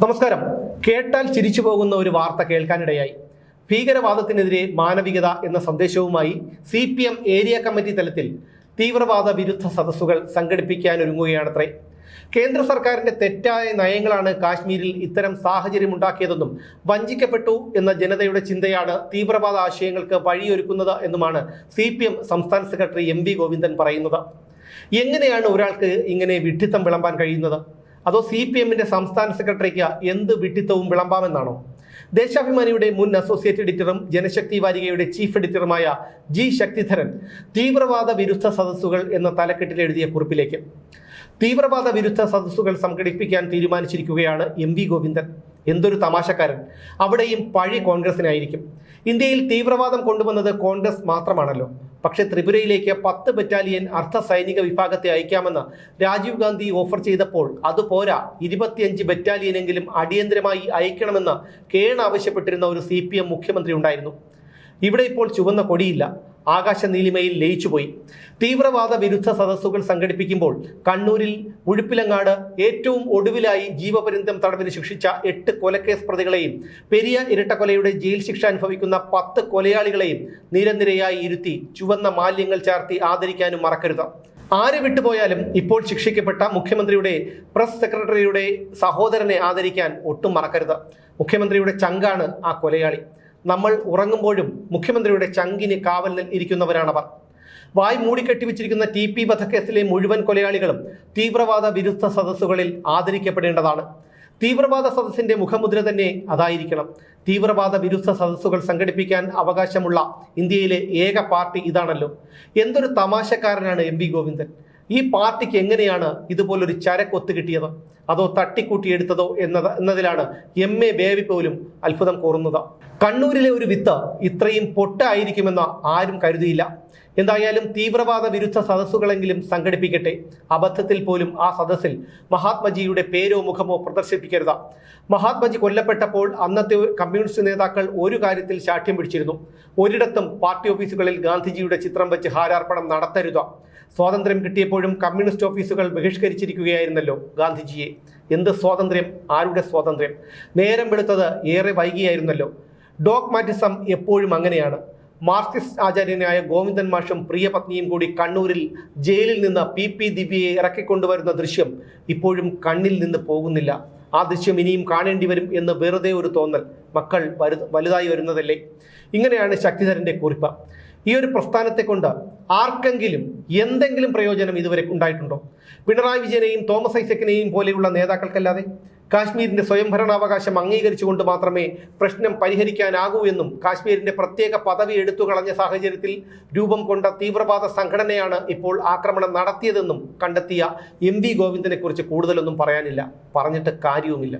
നമസ്കാരം. കേട്ടാൽ ചിരിച്ചു പോകുന്ന ഒരു വാർത്ത കേൾക്കാനിടയായി. ഭീകരവാദത്തിനെതിരെ മാനവികത എന്ന സന്ദേശവുമായി C P M area committee തലത്തിൽ തീവ്രവാദ വിരുദ്ധ സദസ്സുകൾ സംഘടിപ്പിക്കാനൊരുങ്ങുകയാണത്രേ. കേന്ദ്ര സർക്കാരിന്റെ തെറ്റായ നയങ്ങളാണ് കാശ്മീരിൽ ഇത്തരം സാഹചര്യം ഉണ്ടാക്കിയതെന്നും വഞ്ചിക്കപ്പെട്ടു എന്ന ജനതയുടെ ചിന്തയാണ് തീവ്രവാദ ആശയങ്ങൾക്ക് വഴിയൊരുക്കുന്നത് എന്നുമാണ് സി സംസ്ഥാന സെക്രട്ടറി എം ഗോവിന്ദൻ പറയുന്നത്. എങ്ങനെയാണ് ഒരാൾക്ക് ഇങ്ങനെ വിഡ്ഢിത്തം വിളമ്പാൻ കഴിയുന്നത്? അതോ സി പി എമ്മിന്റെ സംസ്ഥാന സെക്രട്ടറിക്ക് എന്ത് വിട്ടിത്തവും വിളമ്പാമെന്നാണോ? ദേശാഭിമാനിയുടെ മുൻ അസോസിയേറ്റ് എഡിറ്ററും ജനശക്തി വാരികയുടെ ചീഫ് എഡിറ്ററുമായ ജി ശക്തിധരൻ തീവ്രവാദ വിരുദ്ധ സദസ്സുകൾ എന്ന തലക്കെട്ടിൽ എഴുതിയ കുറിപ്പിലേക്ക്. തീവ്രവാദ വിരുദ്ധ സദസ്സുകൾ സംഘടിപ്പിക്കാൻ തീരുമാനിച്ചിരിക്കുകയാണ് എം വി ഗോവിന്ദൻ. എന്തൊരു തമാശക്കാരൻ. അവിടെയും പഴി കോൺഗ്രസിനായിരിക്കും. ഇന്ത്യയിൽ തീവ്രവാദം കൊണ്ടുവന്നത് കോൺഗ്രസ് മാത്രമാണല്ലോ. പക്ഷേ ത്രിപുരയിലേക്ക് പത്ത് ബറ്റാലിയൻ അർദ്ധ സൈനിക വിഭാഗത്തെ അയക്കാമെന്ന് രാജീവ് ഗാന്ധി ഓഫർ ചെയ്തപ്പോൾ അതുപോരാ ഇരുപത്തിയഞ്ച് ബറ്റാലിയനെങ്കിലും അടിയന്തരമായി അയക്കണമെന്ന് കേൺ ആവശ്യപ്പെട്ടിരുന്ന ഒരു സി മുഖ്യമന്ത്രി ഉണ്ടായിരുന്നു. ഇവിടെ ഇപ്പോൾ ചുവന്ന കൊടിയില്ല. ആകാശ നീലിമയിൽ ലയിച്ചുപോയി. തീവ്രവാദ വിരുദ്ധ സദസ്സുകൾ സംഘടിപ്പിക്കുമ്പോൾ കണ്ണൂരിൽ ഉഴുപ്പിലങ്ങാട് ഏറ്റവും ഒടുവിലായി ജീവപര്യന്തം തടവിന് ശിക്ഷിച്ച എട്ട് കൊലക്കേസ് പ്രതികളെയും പെരിയ ഇരട്ടക്കൊലയുടെ ജയിൽ ശിക്ഷ അനുഭവിക്കുന്ന പത്ത് കൊലയാളികളെയും നിരനിരയായി ഇരുത്തി ചുവന്ന മാലിന്യങ്ങൾ ചാർത്തി ആദരിക്കാനും മറക്കരുത്. ആര് വിട്ടുപോയാലും ഇപ്പോൾ ശിക്ഷിക്കപ്പെട്ട മുഖ്യമന്ത്രിയുടെ പ്രസ് സെക്രട്ടറിയുടെ സഹോദരനെ ആദരിക്കാൻ ഒട്ടും മറക്കരുത്. മുഖ്യമന്ത്രിയുടെ ചങ്കാണ് ആ കൊലയാളി. നമ്മൾ ഉറങ്ങുമ്പോഴും മുഖ്യമന്ത്രിയുടെ ചങ്കിന് കാവലിൽ ഇരിക്കുന്നവരാണവർ. വായ് മൂടിക്കെട്ടിവെച്ചിരിക്കുന്ന ടി പി വധക്കേസിലെ മുഴുവൻ കൊലയാളികളും തീവ്രവാദ വിരുദ്ധ സദസ്സുകളിൽ ആദരിക്കപ്പെടേണ്ടതാണ്. തീവ്രവാദ സദസ്സിന്റെ മുഖമുദ്ര തന്നെ അതായിരിക്കണം. തീവ്രവാദ വിരുദ്ധ സദസ്സുകൾ സംഘടിപ്പിക്കാൻ അവകാശമുള്ള ഇന്ത്യയിലെ ഏക പാർട്ടി ഇതാണല്ലോ. എന്തൊരു തമാശക്കാരനാണ് എം വി ഗോവിന്ദൻ. ഈ പാർട്ടിക്ക് എങ്ങനെയാണ് ഇതുപോലൊരു ചരക്കൊത്തു കിട്ടിയത്? അതോ തട്ടിക്കൂട്ടിയെടുത്തതോ എന്നത് എന്നതിലാണ് എം എ ബേബി പോലും അത്ഭുതം കോറുന്നത്. കണ്ണൂരിലെ ഒരു വിത്ത് ഇത്രയും പൊട്ടായിരിക്കുമെന്ന് ആരും കരുതിയില്ല. എന്തായാലും തീവ്രവാദ വിരുദ്ധ സദസ്സുകളെങ്കിലും സംഘടിപ്പിക്കട്ടെ. അബദ്ധത്തിൽ പോലും ആ സദസ്സിൽ മഹാത്മജിയുടെ പേരോ മുഖമോ പ്രദർശിപ്പിക്കരുത്. മഹാത്മജി കൊല്ലപ്പെട്ടപ്പോൾ അന്നത്തെ കമ്മ്യൂണിസ്റ്റ് നേതാക്കൾ ഒരു കാര്യത്തിൽ ശാഠ്യം പിടിച്ചിരുന്നു. ഒരിടത്തും പാർട്ടി ഓഫീസുകളിൽ ഗാന്ധിജിയുടെ ചിത്രം വെച്ച് ഹാരാർപ്പണം നടത്തരുത്. സ്വാതന്ത്ര്യം കിട്ടിയപ്പോഴും കമ്മ്യൂണിസ്റ്റ് ഓഫീസുകൾ ബഹിഷ്കരിച്ചിരിക്കുകയായിരുന്നല്ലോ ഗാന്ധിജിയെ. എന്ത് സ്വാതന്ത്ര്യം? ആരുടെ സ്വാതന്ത്ര്യം? നേരം വെളുത്തത് ഏറെ വൈകിയായിരുന്നല്ലോ. ഡോഗ്മാറ്റിസം എപ്പോഴും അങ്ങനെയാണ്. മാർക്സിസ്റ്റ് ആചാര്യനായ ഗോവിന്ദൻ മാഷും പ്രിയപത്നിയും കൂടി കണ്ണൂരിൽ ജയിലിൽ നിന്ന് പി പി ദിവ്യയെ ഇറക്കിക്കൊണ്ടുവരുന്ന ദൃശ്യം ഇപ്പോഴും കണ്ണിൽ നിന്ന് പോകുന്നില്ല. ആ ദൃശ്യം ഇനിയും കാണേണ്ടി വരും എന്ന് വെറുതെ ഒരു തോന്നൽ മക്കൾ വരു വലുതായി വരുന്നതല്ലേ? ഇങ്ങനെയാണ് ശക്തിധരന്റെ കുറിപ്പ്. ഈ ഒരു പ്രസ്ഥാനത്തെ കൊണ്ട് ആർക്കെങ്കിലും എന്തെങ്കിലും പ്രയോജനം ഇതുവരെ ഉണ്ടായിട്ടുണ്ടോ? പിണറായി വിജയനെയും തോമസ് ഐസക്കിനെയും പോലെയുള്ള നേതാക്കൾക്കല്ലാതെ കാശ്മീരിന്റെ സ്വയംഭരണാവകാശം അംഗീകരിച്ചുകൊണ്ട് മാത്രമേ പ്രശ്നം പരിഹരിക്കാനാകൂ എന്നും കാശ്മീരിന്റെ പ്രത്യേക പദവി എടുത്തു കളഞ്ഞ സാഹചര്യത്തിൽ രൂപം കൊണ്ട തീവ്രവാദ സംഘടനയാണ് ഇപ്പോൾ ആക്രമണം നടത്തിയതെന്നും കണ്ടെത്തിയ എം വി ഗോവിന്ദനെ കുറിച്ച് കൂടുതലൊന്നും പറയാനില്ല. പറഞ്ഞിട്ട് കാര്യവുമില്ല.